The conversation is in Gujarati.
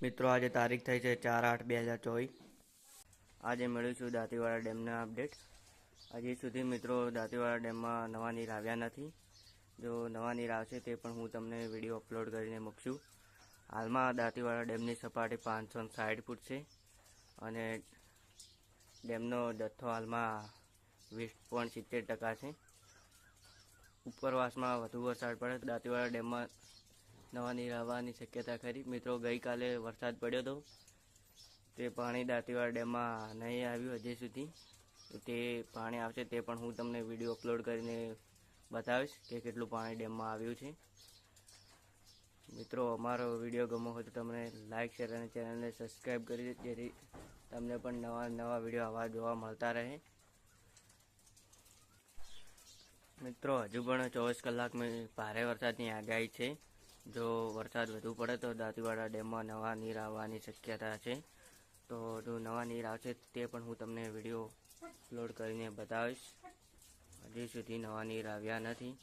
મિત્રો, આજે તારીખ થઈ છે ચાર આઠ બે હજાર ચોવીસ. આજે મળ્યું છું દાંતીવાડા ડેમના અપડેટ હજી સુધી મિત્રો, દાંતીવાડા ડેમમાં નવા નીર આવ્યા નથી. જો નવા નીર આવશે તે પણ હું તમને વીડિયો અપલોડ કરીને મૂકશું. હાલમાં દાંતીવાડા ડેમની સપાટી પાંચસો સાઠ ફૂટ છે અને ડેમનો જથ્થો હાલમાં વીસ પોઈન્ટ સિત્તેર ટકા છે. ઉપરવાસમાં વધુ વરસાદ પડે દાંતીવાડા ડેમમાં નવા રહેવાની શક્યતા ખરી. મિત્રો, ગઈકાલે વરસાદ પડ્યો હતો તે પાણી દાંતીવાડ ડેમમાં નહીં આવ્યું હજી સુધી. તો પાણી આવશે તે પણ હું તમને વીડિયો અપલોડ કરીને બતાવીશ કે કેટલું પાણી ડેમમાં આવ્યું છે. મિત્રો, અમારો વીડિયો ગમો હોય તો તમને લાઇક શેર અને ચેનલને સબસ્ક્રાઈબ કરી જેથી તમને પણ નવા નવા વીડિયો આવા જોવા મળતા રહે. મિત્રો, હજુ પણ ચોવીસ કલાકમાં ભારે વરસાદની આગાહી છે. જો વરસાદ વધુ પડે તો દાંતીવાડા ડેમમાં નવા નીર આવવાની શક્યતા છે. તો જો નવા નીર આવશે તે પણ હું તમને વીડિયો અપલોડ કરીને બતાવીશ. હજી સુધી નવા નીર આવ્યા નથી.